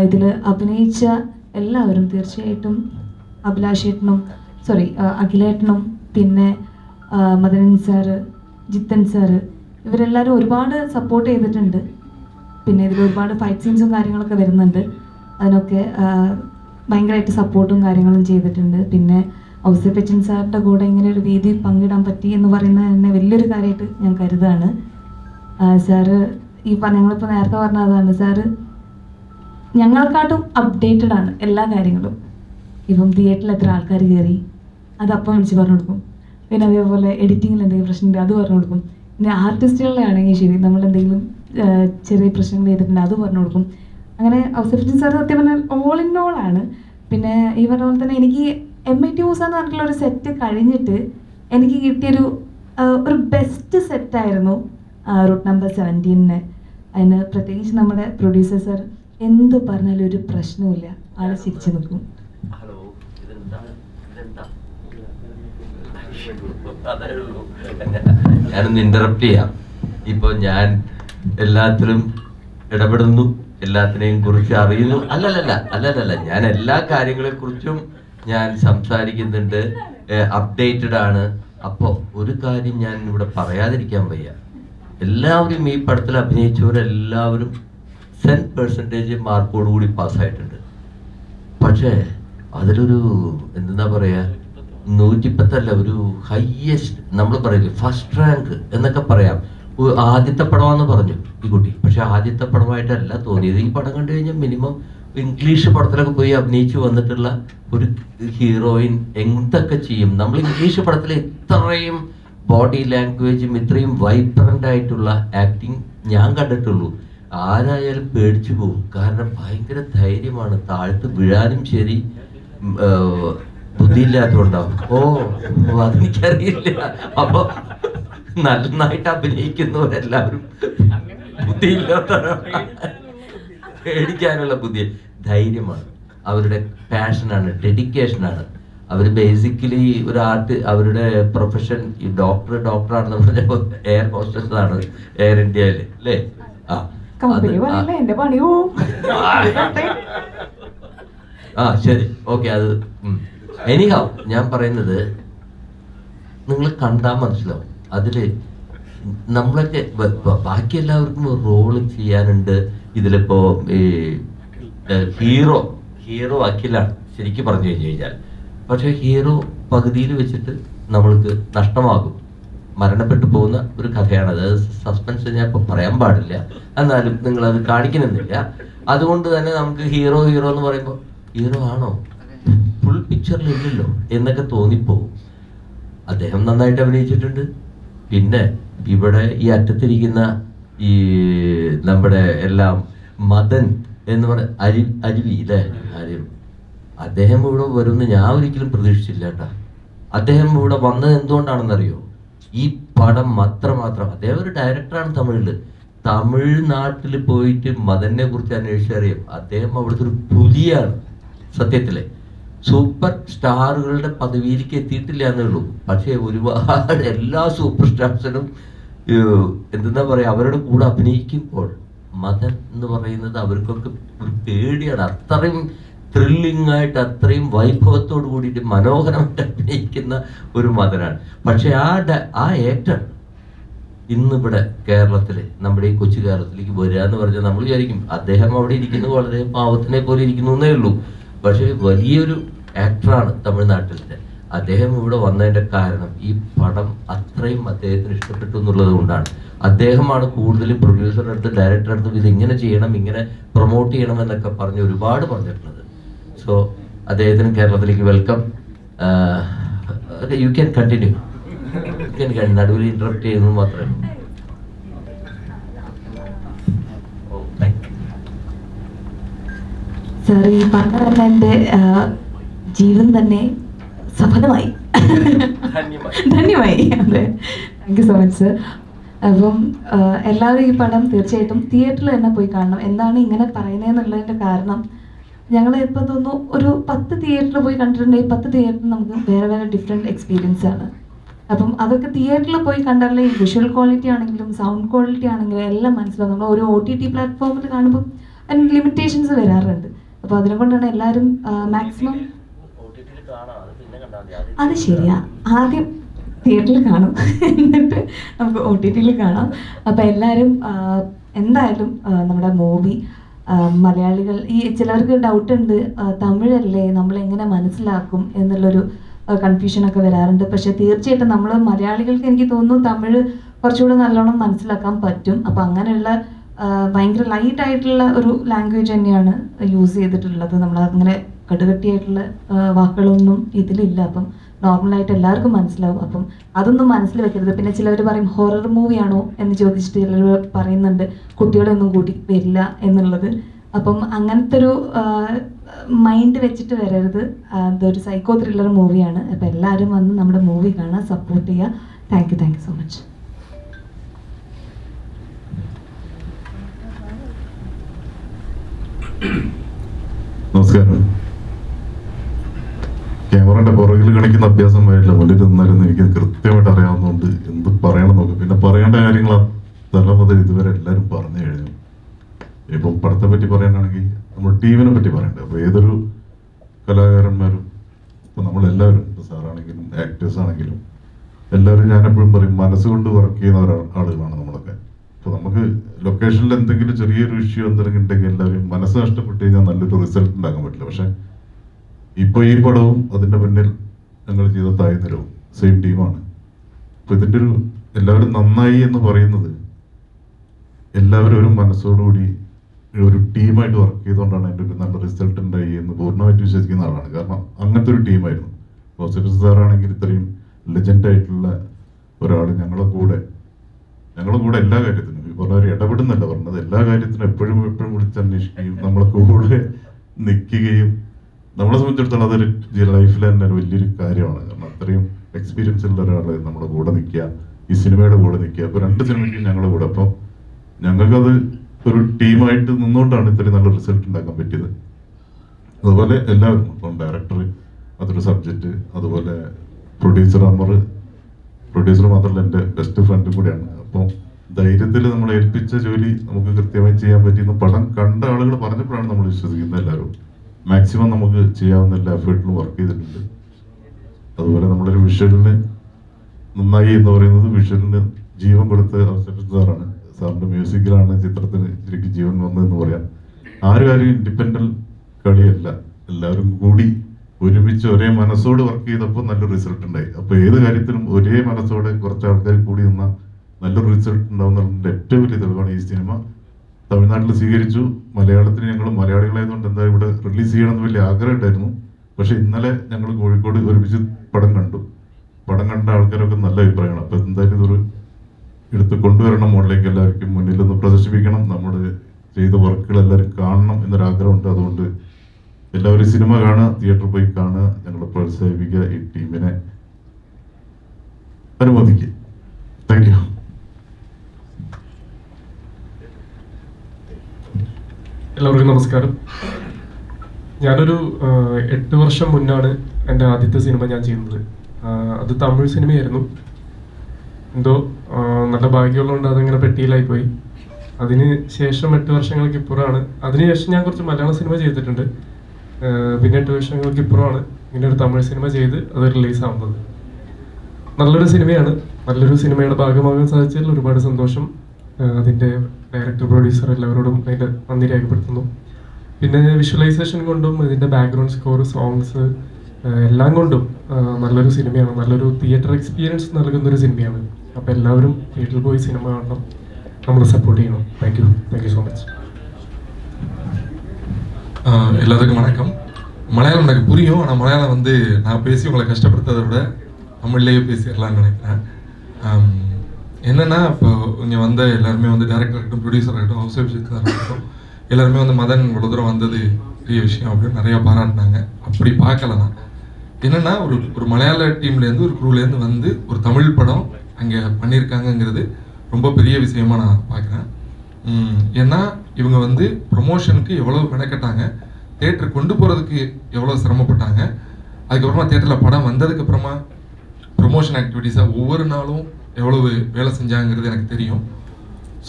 ഇതിൽ അഭിനയിച്ച എല്ലാവരും തീർച്ചയായിട്ടും അഭിലാഷേട്ടനും സോറി അഖിലേട്ടനും പിന്നെ മദനൻ സാറ് ജിത്തൻ സാറ് ഇവരെല്ലാവരും ഒരുപാട് സപ്പോർട്ട് ചെയ്തിട്ടുണ്ട്. പിന്നെ ഇതിൽ ഒരുപാട് ഫൈറ്റ് സീൻസും കാര്യങ്ങളൊക്കെ വരുന്നുണ്ട്. അതിനൊക്കെ ഭയങ്കരമായിട്ട് സപ്പോർട്ടും കാര്യങ്ങളും ചെയ്തിട്ടുണ്ട്. പിന്നെ ഔസഫച്ചൻ സാറിന്റെ കൂടെ ഇങ്ങനെ ഒരു വേദി പങ്കിടാൻ പറ്റി എന്ന് പറയുന്നത് തന്നെ വലിയൊരു കാര്യമായിട്ട് ഞാൻ കരുതാണ് സാറ് ഈ ഞങ്ങളിപ്പോൾ നേരത്തെ പറഞ്ഞതാണ് സാറ് ഞങ്ങളെക്കാട്ടും അപ്ഡേറ്റഡ് ആണ് എല്ലാ കാര്യങ്ങളും. ഇപ്പം തിയേറ്ററിൽ എത്ര ആൾക്കാർ കയറി അതപ്പം വിളിച്ച് പറഞ്ഞു കൊടുക്കും. പിന്നെ അതേപോലെ എഡിറ്റിങ്ങിൽ എന്തെങ്കിലും പ്രശ്നമുണ്ട് അത് പറഞ്ഞു കൊടുക്കും. പിന്നെ ആർട്ടിസ്റ്റുകളുടെ ആണെങ്കിൽ ശരി നമ്മൾ എന്തെങ്കിലും ചെറിയ പ്രശ്നങ്ങൾ ചെയ്തിട്ടുണ്ട്. അത് പറഞ്ഞു കൊടുക്കും. അങ്ങനെ ഔസഫിൻ സാർ സത്യം പറഞ്ഞാൽ ഓൾ ഇൻ ഓൾ ആണ്. പിന്നെ ഈ പറഞ്ഞ പോലെ തന്നെ എനിക്ക് എം ഐ ടി മൂസ എന്ന് പറഞ്ഞിട്ടുള്ള ഒരു സെറ്റ് കഴിഞ്ഞിട്ട് എനിക്ക് കിട്ടിയൊരു ഒരു ബെസ്റ്റ് സെറ്റായിരുന്നു റൂട്ട് നമ്പർ സെവന്റീനിന് അതിന് പ്രത്യേകിച്ച് നമ്മുടെ പ്രൊഡ്യൂസർ സാർ എന്ത് പറഞ്ഞാലും ഒരു പ്രശ്നവുമില്ല ആൾ ചിരിച്ചു നിൽക്കും. ഹലോ ഇതെന്താ. ഞാനൊന്ന് ഇന്ററപ്റ്റ് ചെയ്യാം. ഇപ്പൊ ഞാൻ എല്ലാത്തിലും ഇടപെടുന്നു എല്ലാത്തിനെയും കുറിച്ച് അറിയുന്നു. അല്ലല്ലല്ല അല്ലല്ലല്ല. ഞാൻ എല്ലാ കാര്യങ്ങളെ കുറിച്ചും ഞാൻ സംസാരിക്കുന്നുണ്ട്. അപ്ഡേറ്റഡ് ആണ്. അപ്പോൾ ഒരു കാര്യം ഞാൻ ഇവിടെ പറയാതിരിക്കാൻ വയ്യ. എല്ലാവരും ഈ പടത്തിൽ അഭിനയിച്ചവരെല്ലാവരും സെൻ പെർസെന്റേജ് മാർക്കോട് കൂടി പാസ്സായിട്ടുണ്ട് പക്ഷേ അതിലൊരു എന്താ പറയുക നൂറ്റിപ്പത്തല്ല ഒരു ഹയ്യസ്റ്റ് നമ്മൾ പറയില്ലേ ഫസ്റ്റ് റാങ്ക് എന്നൊക്കെ പറയാം. ആദ്യത്തെ പടമാന്ന് പറഞ്ഞു ഈ കുട്ടി. പക്ഷെ ആദ്യത്തെ പടമായിട്ടല്ല തോന്നിയത്. ഈ പടം കണ്ടു കഴിഞ്ഞാൽ മിനിമം ഇംഗ്ലീഷ് പടത്തിലൊക്കെ പോയി അഭിനയിച്ചു വന്നിട്ടുള്ള ഒരു ഹീറോയിൻ എന്തൊക്കെ ചെയ്യും? നമ്മൾ ഇംഗ്ലീഷ് പടത്തിൽ ഇത്രയും ബോഡി ലാംഗ്വേജും ഇത്രയും വൈബ്രന്റ് ആയിട്ടുള്ള ആക്ടിങ് ഞാൻ കണ്ടിട്ടുള്ളൂ. ആരായാലും പേടിച്ചു പോകും. കാരണം ഭയങ്കര ധൈര്യമാണ്. താഴ്ത്ത് വീഴാനും ശരി ബുദ്ധിയില്ലാത്തതുകൊണ്ടാവും. ഓ അതെനിക്കറിയില്ല. അപ്പൊ നന്നായിട്ട് അഭിനയിക്കുന്നവരെല്ലാവരും ബുദ്ധിയില്ലാത്ത പേടിക്കാനുള്ള ബുദ്ധി. ധൈര്യമാണ്. അവരുടെ പാഷനാണ് ഡെഡിക്കേഷനാണ് അവർ ബേസിക്കലി ഒരു ആർട്ട് അവരുടെ പ്രൊഫഷൻ ഈ ഡോക്ടർ ഡോക്ടറാണെന്ന് പറഞ്ഞപ്പോൾ എയർ ഹോസ്റ്റസ് ആണ് എയർ ഇന്ത്യയിൽ അല്ലേ? ആ ആ- ശരി. ഓക്കെ അത്. എനിഹാവ് ഞാൻ പറയുന്നത് നിങ്ങൾ കണ്ടാൽ മനസ്സിലാവും. അതിൽ നമ്മളൊക്കെ ബാക്കി എല്ലാവർക്കും റോൾ ചെയ്യാനുണ്ട്. ഇതിലിപ്പോ ഈ ഹീറോ ഹീറോ അഖിലാണ് ശരിക്കും പറഞ്ഞു കഴിഞ്ഞു കഴിഞ്ഞാൽ. പക്ഷെ ഹീറോ പകുതിയിൽ വെച്ചിട്ട് നമ്മൾക്ക് നഷ്ടമാകും. മരണപ്പെട്ടു പോകുന്ന ഒരു കഥയാണ്. അത് സസ്പെൻസ് ഞാൻ ഇപ്പൊ പറയാൻ പാടില്ല. എന്നാലും നിങ്ങൾ അത് കാണിക്കുന്നില്ല അതുകൊണ്ട് തന്നെ നമുക്ക് ഹീറോ ഹീറോ എന്ന് പറയുമ്പോൾ ഹീറോ ആണോ? ഫുൾ പിക്ചറിൽ ഇല്ലല്ലോ. എന്നൊക്കെ തോന്നിപ്പോ അദ്ദേഹം നന്നായിട്ട് അഭിനയിച്ചിട്ടുണ്ട്. പിന്നെ ഇവിടെ ഈ അറ്റത്തിരിക്കുന്ന ഈ നമ്മുടെ എല്ലാം മദൻ എന്ന് പറഞ്ഞ അരി അരുവി അല്ലേ ആര്യം അദ്ദേഹം ഇവിടെ വരുമെന്ന് ഞാൻ ഒരിക്കലും പ്രതീക്ഷിച്ചില്ല കേട്ടാ. അദ്ദേഹം ഇവിടെ വന്നത് എന്തുകൊണ്ടാണെന്നറിയോ? ഈ പടം മാത്രം മാത്രം. അദ്ദേഹം ഒരു ഡയറക്ടറാണ് തമിഴിൽ. തമിഴ്നാട്ടിൽ പോയിട്ട് മദനെ കുറിച്ച് അന്വേഷിച്ചറിയാം. അദ്ദേഹം അവിടുത്തെ ഒരു പുലിയാണ് സത്യത്തിലെ. സൂപ്പർ സ്റ്റാറുകളുടെ പദവിയിലേക്ക് എത്തിയിട്ടില്ല എന്നേ ഉള്ളൂ പക്ഷേ ഒരുപാട് എല്ലാ സൂപ്പർ സ്റ്റാർസിനും എന്താ പറയാ അവരുടെ കൂടെ അഭിനയിക്കുമ്പോൾ മദർ എന്ന് പറയുന്നത് അവർക്കൊക്കെ ഒരു പേടിയാണ്. അത്രയും ത്രില്ലിംഗ് ആയിട്ട് അത്രയും വൈഭവത്തോട് കൂടിയിട്ട് മനോഹരമായിട്ട് അഭിനയിക്കുന്ന ഒരു മദനാണ്. പക്ഷെ ആ ആ ഏക്ടർ ഇന്നിവിടെ കേരളത്തിൽ നമ്മുടെ ഈ കൊച്ചു കേരളത്തിലേക്ക് വരിക എന്ന് പറഞ്ഞാൽ നമ്മൾ വിചാരിക്കും അദ്ദേഹം അവിടെ ഇരിക്കുന്നത് വളരെ പാവത്തിനെ പോലെ ഇരിക്കുന്നു എന്നേ ഉള്ളൂ. പക്ഷേ വലിയൊരു ആക്ടറാണ് തമിഴ്നാട്ടിലത്തെ അദ്ദേഹം ഇവിടെ വന്നതിന്റെ കാരണം ഈ പടം അത്രയും അദ്ദേഹത്തിന് ഇഷ്ടപ്പെട്ടു എന്നുള്ളത് കൊണ്ടാണ്. അദ്ദേഹമാണ് കൂടുതലും പ്രൊഡ്യൂസറുടെ അടുത്ത് ഡയറക്ടറുടെ അടുത്ത് ഇത് ഇങ്ങനെ ചെയ്യണം ഇങ്ങനെ പ്രൊമോട്ട് ചെയ്യണം എന്നൊക്കെ പറഞ്ഞ് ഒരുപാട് പറഞ്ഞിട്ടുള്ളത്. സോ അദ്ദേഹത്തിന് കേരളത്തിലേക്ക് welcome you can continue you can നടുവിൽ ഇന്ററപ്റ്റ് ചെയ്യുന്നു മാത്രമേ. സാർ ഈ പറഞ്ഞ എന്റെ ആ, ജീവിതം തന്നെ സഫലമായി. ധന്യമായി. അതെ. താങ്ക് യു സോ മച്ച് അപ്പം എല്ലാവരും ഈ പടം തീർച്ചയായിട്ടും തിയേറ്ററിൽ തന്നെ പോയി കാണണം. എന്താണ് ഇങ്ങനെ പറയുന്നതെന്നുള്ളതിന്റെ കാരണം ഞങ്ങൾ ഇപ്പം തോന്നുന്നു ഒരു പത്ത് തിയേറ്ററിൽ പോയി കണ്ടിട്ടുണ്ടെങ്കിൽ പത്ത് തിയേറ്ററിൽ നമുക്ക് വേറെ വേറെ ഡിഫറെന്റ് എക്സ്പീരിയൻസ് ആണ്. അപ്പം അതൊക്കെ തിയേറ്ററിൽ പോയി കണ്ടാലേ ഈ വിഷ്വൽ ക്വാളിറ്റി ആണെങ്കിലും സൗണ്ട് ക്വാളിറ്റി ആണെങ്കിലും എല്ലാം മനസ്സിലാവും. നമ്മൾ ഒരു ഒ ടി ടി പ്ലാറ്റ്ഫോമിൽ കാണുമ്പോൾ അതിന് ലിമിറ്റേഷൻസ് വരാറുണ്ട്. അപ്പോൾ അതിനെ കൊണ്ടാണ് എല്ലാവരും മാക്സിമം അത് ശരിയാ. ആദ്യം തിയേറ്ററിൽ കാണും. എന്നിട്ട് നമുക്ക് ഒ ടി ടിയിൽ കാണാം. അപ്പോൾ എല്ലാരും എന്തായാലും നമ്മുടെ മൂവി മലയാളികൾ ഈ ചിലർക്ക് ഡൗട്ട് ഉണ്ട് തമിഴല്ലേ നമ്മൾ എങ്ങനെ മനസ്സിലാക്കും എന്നുള്ളൊരു കൺഫ്യൂഷനൊക്കെ വരാറുണ്ട്. പക്ഷെ തീർച്ചയായിട്ടും നമ്മൾ മലയാളികൾക്ക് എനിക്ക് തോന്നുന്നു തമിഴ് കുറച്ചുകൂടെ നല്ലോണം മനസ്സിലാക്കാൻ പറ്റും. അപ്പം അങ്ങനെയുള്ള ഭയങ്കര ലൈറ്റ് ആയിട്ടുള്ള ഒരു ലാംഗ്വേജ് തന്നെയാണ് യൂസ് ചെയ്തിട്ടുള്ളത്. നമ്മൾ അങ്ങനെ കടുകട്ടിയായിട്ടുള്ള വാക്കുകളൊന്നും ഇതിലില്ല. അപ്പം നോർമലായിട്ട് എല്ലാവർക്കും മനസ്സിലാവും. അപ്പം അതൊന്നും മനസ്സിൽ വെക്കരുത്. പിന്നെ ചിലവർ പറയും ഹൊറർ മൂവിയാണോ എന്ന് ചോദിച്ചിട്ട് ചിലർ പറയുന്നുണ്ട് കുട്ടികളൊന്നും കൂടി വരില്ല എന്നുള്ളത്. അപ്പം അങ്ങനത്തെ ഒരു മൈൻഡ് വെച്ചിട്ട് വരരുത്. അതൊരു സൈക്കോ ത്രില്ലർ മൂവിയാണ് അപ്പം എല്ലാവരും വന്ന് നമ്മുടെ മൂവി കാണാൻ സപ്പോർട്ട് ചെയ്യുക thank you thank you so much നമസ്കാരം ക്യാമറയുടെ പുറകിൽ കളിക്കുന്ന അഭ്യാസം വരില്ല. വലിയ എന്നാലും എനിക്ക് കൃത്യമായിട്ട് അറിയാവുന്നതുകൊണ്ട് എന്ത് പറയണം നോക്കും. പിന്നെ പറയേണ്ട കാര്യങ്ങൾ ആ തല ഇതുവരെ എല്ലാവരും പറഞ്ഞു കഴിഞ്ഞു. ഇപ്പം പടത്തെ പറ്റി പറയാനാണെങ്കിൽ നമ്മൾ ടീമിനെ പറ്റി പറയണ്ടേ. അപ്പോൾ ഏതൊരു കലാകാരന്മാരും ഇപ്പം നമ്മളെല്ലാവരും ഇപ്പോൾ സാറാണെങ്കിലും ആക്ടേഴ്സ് ആണെങ്കിലും എല്ലാവരും ഞാനെപ്പോഴും പറയും മനസ്സുകൊണ്ട് വർക്ക് ചെയ്യുന്ന ആളുകളാണ് നമ്മളൊക്കെ. അപ്പോൾ നമുക്ക് ലൊക്കേഷനിൽ എന്തെങ്കിലും ചെറിയൊരു ഇഷ്യൂ എന്തെങ്കിലും ഉണ്ടെങ്കിൽ എല്ലാവരും മനസ്സ് നഷ്ടപ്പെട്ട് കഴിഞ്ഞാൽ നല്ലൊരു റിസൾട്ട് ഉണ്ടാക്കാൻ പറ്റില്ല. പക്ഷേ ഇപ്പോൾ ഈ പടവും അതിന്റെ മുന്നിൽ ഞങ്ങൾ ചെയ്ത തായ്നിരവും സെയിം ടീമാണ് അപ്പോൾ ഇതിന്റെ ഒരു എല്ലാവരും നന്നായി എന്ന് പറയുന്നത് എല്ലാവരും ഒരു മനസ്സോടുകൂടി ഒരു ടീമായിട്ട് വർക്ക് ചെയ്തുകൊണ്ടാണ് എന്റെ ഒരു നല്ല റിസൾട്ട് ഉണ്ടായി എന്ന് പൂർണമായിട്ട് വിശ്വസിക്കുന്ന ആളാണ്. കാരണം അങ്ങനത്തെ ഒരു ടീമായിരുന്നു ജോസഫ് സാറാണെങ്കിൽ ഇത്രയും ലെജൻഡ് ആയിട്ടുള്ള ഒരാൾ ഞങ്ങളെ കൂടെ ഞങ്ങളെ കൂടെ എല്ലാ കാര്യത്തിനും ഒരു ഇടപെടുന്നല്ല പറഞ്ഞത് എല്ലാ കാര്യത്തിനും എപ്പോഴും എപ്പോഴും വിളിച്ച് അന്വേഷിക്കുകയും നമ്മളെ കൂടെ നിൽക്കുകയും നമ്മളെ സംബന്ധിച്ചിടത്തോളം അതൊരു ലൈഫിൽ തന്നെ ഒരു വലിയൊരു കാര്യമാണ്. കാരണം അത്രയും എക്സ്പീരിയൻസ് ഉള്ള ഒരാൾ നമ്മുടെ കൂടെ നിൽക്കുക ഈ സിനിമയുടെ കൂടെ നിൽക്കുക. അപ്പോൾ രണ്ട് സിനിമയ്ക്കും ഞങ്ങളുടെ കൂടെ. അപ്പം ഞങ്ങൾക്കത് ഒരു ടീമായിട്ട് നിന്നുകൊണ്ടാണ് ഇത്രയും നല്ല റിസൾട്ട് ഉണ്ടാക്കാൻ പറ്റിയത്. അതുപോലെ എല്ലാവരും ഇപ്പം ഡയറക്ടർ അതൊരു സബ്ജക്റ്റ് അതുപോലെ പ്രൊഡ്യൂസർ അമർ പ്രൊഡ്യൂസർ മാത്രമല്ല എന്റെ ബെസ്റ്റ് ഫ്രണ്ടും കൂടിയാണ്. അപ്പം ധൈര്യത്തിൽ നമ്മൾ ഏൽപ്പിച്ച ജോലി നമുക്ക് കൃത്യമായി ചെയ്യാൻ പറ്റിയെന്ന് പടം കണ്ട ആളുകൾ പറഞ്ഞപ്പോഴാണ് നമ്മൾ വിശ്വസിക്കുന്നത് എല്ലാവരും. മാക്സിമം നമുക്ക് ചെയ്യാവുന്ന എല്ലാ എഫേർട്ടിലും വർക്ക് ചെയ്തിട്ടുണ്ട്. അതുപോലെ നമ്മളൊരു വിഷ്വലിന് നന്നായി എന്ന് പറയുന്നത് വിഷ്വലിന് ജീവൻ കൊടുത്ത അവസരം സാറാണ്. സാറിന്റെ മ്യൂസിക്കിലാണ് ചിത്രത്തിന് ശരിക്കും ജീവൻ വന്നതെന്ന് പറയാം. ആരും ആരും ഇൻഡിപെൻഡന്റ് കളിയല്ല. എല്ലാവരും കൂടി ഒരുമിച്ച് ഒരേ മനസ്സോട് വർക്ക് ചെയ്തപ്പോൾ നല്ല റിസൾട്ട് ഉണ്ടായി. അപ്പോൾ ഏത് കാര്യത്തിലും ഒരേ മനസ്സോടെ കുറച്ച് ആൾക്കാർ കൂടി നിന്ന നല്ല റിസൾട്ട് ഉണ്ടാവുന്ന ഏറ്റവും വലിയ തെളിവാണ് ഈ സിനിമ തമിഴ്നാട്ടിൽ സ്വീകരിച്ചു. മലയാളത്തിന് ഞങ്ങൾ മലയാളികളായതുകൊണ്ട് എന്താ ഇവിടെ റിലീസ് ചെയ്യണമെന്ന് വലിയ ആഗ്രഹം ഉണ്ടായിരുന്നു പക്ഷെ ഇന്നലെ ഞങ്ങൾ കോഴിക്കോട് ഒരുമിച്ച് പടം കണ്ടു. പടം കണ്ട ആൾക്കാരൊക്കെ നല്ല അഭിപ്രായമാണ്. അപ്പോൾ എന്തായാലും ഇതൊരു എടുത്ത് കൊണ്ടുവരണം. മുകളിലേക്ക് എല്ലാവർക്കും മുന്നിൽ ഒന്ന് പ്രദർശിപ്പിക്കണം. നമ്മുടെ ചെയ്ത വർക്കുകൾ എല്ലാവരും കാണണം എന്നൊരാഗ്രഹമുണ്ട്. അതുകൊണ്ട് എല്ലാവരും സിനിമ കാണുക തിയേറ്ററിൽ പോയി കാണുക. ഞങ്ങളെ പ്രോത്സാഹിപ്പിക്കുക ഈ ടീമിനെ അനുമതിക്കുക താങ്ക് യു. എല്ലാവർക്കും നമസ്കാരം. ഞാനൊരു എട്ട് വർഷം മുന്നാണ് എന്റെ ആദ്യത്തെ സിനിമ ഞാൻ ചെയ്യുന്നത്. അത് തമിഴ് സിനിമയായിരുന്നു. എന്തോ നല്ല ഭാഗ്യമുള്ളതുകൊണ്ട് അതങ്ങനെ പെട്ടിയിലായി പോയി അതിന് ശേഷം എട്ട് വർഷങ്ങൾക്ക് ഇപ്പുറമാണ്. അതിനുശേഷം ഞാൻ കുറച്ച് മലയാള സിനിമ ചെയ്തിട്ടുണ്ട്. പിന്നെ എട്ട് വർഷങ്ങൾക്ക് ഇപ്പുറമാണ് ഇങ്ങനെ ഒരു തമിഴ് സിനിമ ചെയ്ത് അത് റിലീസാവുന്നത്. നല്ലൊരു സിനിമയാണ്. നല്ലൊരു സിനിമയുടെ ഭാഗമാകാൻ സാധിച്ചതിൽ ഒരുപാട് സന്തോഷം. അതിൻ്റെ ഡയറക്ടർ പ്രൊഡ്യൂസർ എല്ലാവരോടും അതിൻ്റെ നന്ദി രേഖപ്പെടുത്തുന്നു പിന്നെ വിഷ്വലൈസേഷൻ കൊണ്ടും ഇതിൻ്റെ ബാക്ക്ഗ്രൗണ്ട് സ്കോർ സോങ്സ് എല്ലാം കൊണ്ടും ആ, നല്ലൊരു സിനിമയാണ് നല്ലൊരു തിയേറ്റർ എക്സ്പീരിയൻസ് നൽകുന്ന ഒരു സിനിമയാണ് അപ്പോൾ എല്ലാവരും തിയേറ്ററിൽ പോയി സിനിമ കാണണം നമ്മൾ സപ്പോർട്ട് ചെയ്യണം thank you thank you so much ஆஹ் எல்லாத்துக்கும் வணக்கம் மலையாளம் எனக்கு புரியும் ஆனால் மலையாளம் வந்து நான் பேசி உங்களை கஷ்டப்படுத்துறதை விட தமிழ்லேயே பேசிடலாம்னு நினைக்கிறேன் ஆம், என்னன்னா இப்போ இங்கே வந்த எல்லாருமே வந்து டேரக்டர் இருக்கட்டும் ப்ரொடியூசர் இருக்கட்டும் ஹவுஸ் விஷயத்தில் இருக்கட்டும் எல்லாருமே வந்து மதன் இவ்வளோ தூரம் வந்தது பெரிய விஷயம் அப்படின்னு நிறையா பாராட்டினாங்க. அப்படி பார்க்கல தான் என்னென்னா ஒரு ஒரு மலையாள டீம்லேருந்து ஒரு குரூலேருந்து வந்து ஒரு தமிழ் படம் அங்கே பண்ணியிருக்காங்கங்கிறது ரொம்ப பெரிய விஷயமா நான் பார்க்குறேன். ஏன்னா இவங்க வந்து ப்ரொமோஷனுக்கு எவ்வளோ மெனக்கட்டாங்க தேட்டர் கொண்டு போகிறதுக்கு எவ்வளோ சிரமப்பட்டாங்க அதுக்கப்புறமா தேட்டரில் படம் வந்ததுக்கப்புறமா ப்ரொமோஷன் ஆக்டிவிட்டீஸாக ஒவ்வொரு நாளும் எவ்வளவு வேலை செஞ்சாங்கிறது எனக்கு தெரியும்.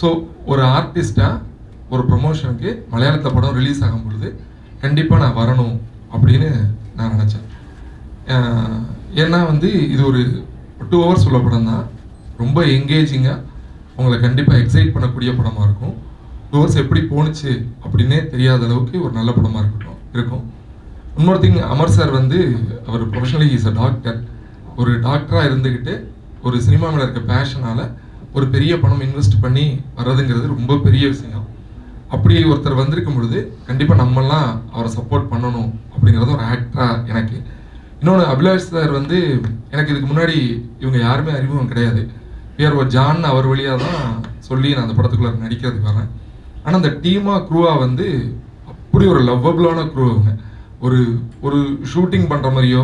ஸோ ஒரு ஆர்டிஸ்டாக ஒரு ப்ரொமோஷனுக்கு மலையாளத்தில் படம் ரிலீஸ் ஆகும் பொழுது கண்டிப்பாக நான் வரணும் அப்படின்னு நான் நினச்சேன். ஏன்னா வந்து இது ஒரு டூ ஹவர்ஸ் உள்ள படம் தான். ரொம்ப எங்கேஜிங்காக உங்களை கண்டிப்பாக எக்ஸைட் பண்ணக்கூடிய படமாக இருக்கும். டூ ஹவர்ஸ் எப்படி போணுச்சு அப்படின்னே தெரியாத அளவுக்கு ஒரு நல்ல படமாக இருக்கட்டும் இருக்கும். இன்னொரு திங் அமர் சார் வந்து அவர் ப்ரொஃபஷனலி இஸ் அ டாக்டர் ஒரு டாக்டராக இருந்துக்கிட்டு ஒரு சினிமா மேலே இருக்க பேஷனால் ஒரு பெரிய பணம் இன்வெஸ்ட் பண்ணி வர்றதுங்கிறது ரொம்ப பெரிய விஷயம். அப்படி ஒருத்தர் வந்திருக்கும் பொழுது கண்டிப்பாக நம்மெல்லாம் அவரை சப்போர்ட் பண்ணணும் அப்படிங்கிறது ஒரு ஆக்டராக எனக்கு. இன்னொன்று அபிலாஷ் சார் வந்து எனக்கு இதுக்கு முன்னாடி இவங்க யாருமே அறிமுகம் கிடையாது. பிஆர் ஓ ஜான் அவர் வழியாக தான் சொல்லி நான் அந்த படத்துக்குள்ளே நடிக்கிறதுக்கு வரேன். ஆனால் அந்த டீமாக குரூவாக வந்து அப்படி ஒரு லவ்வபிளான குரூ அவங்க. ஒரு ஒரு ஷூட்டிங் பண்ணுற மாதிரியோ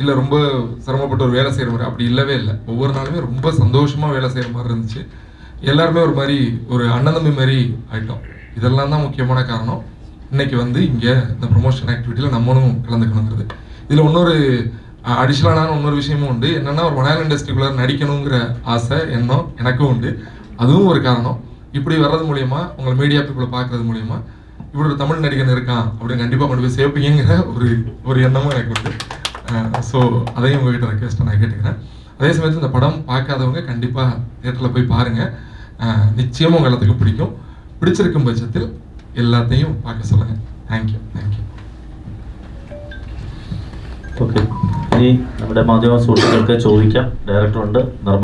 இல்லை ரொம்ப சிரமப்பட்டு ஒரு வேலை செய்கிற மாதிரி அப்படி இல்லவே இல்லை. ஒவ்வொரு நாளுமே ரொம்ப சந்தோஷமாக வேலை செய்கிற மாதிரி இருந்துச்சு. எல்லாருமே ஒரு மாதிரி ஒரு அண்ணந்தம்பி மாதிரி ஆகிட்டோம் இதெல்லாம் தான் முக்கியமான காரணம். இன்னைக்கு வந்து இங்கே இந்த ப்ரொமோஷன் ஆக்டிவிட்டியில் நம்மளும் கலந்துக்கணுங்கிறது இதில் இன்னொரு அடிஷ்னலான இன்னொரு விஷயமும் உண்டு. என்னன்னா ஒரு மலையாள இண்டஸ்ட்ரிக்குள்ள நடிக்கணுங்கிற ஆசை எண்ணம் எனக்கும் உண்டு. அதுவும் ஒரு காரணம். இப்படி வர்றது மூலயமா உங்களை மீடியா பீப்புளை பார்க்கறது மூலயமா இப்படி ஒரு தமிழ் நடிகன் இருக்கான் அப்படின்னு கண்டிப்பாக கொண்டு போய் சேர்ப்பீங்கிற ஒரு ஒரு எண்ணமும் எனக்கு உண்டு ஸோ அதையும் உங்ககிட்ட ரெக்வெஸ்ட்டை நான் கேட்டுக்கிறேன் அதே சமயத்தில் இந்த படம் பார்க்காதவங்க கண்டிப்பாக தேட்டரில் போய் பாருங்கள் நிச்சயமாக உங்கள் எல்லாத்துக்கும் பிடிக்கும் பிடிச்சிருக்கும் பட்சத்தில் எல்லாத்தையும் பார்க்க சொல்லுங்கள் thank you thank you okay ഇനി നമ്മുടെ മാധ്യമ സുഹൃത്തുക്കൾക്ക് ചോദിക്കാം ഡയറക്ടറുണ്ട് നിർമ്മ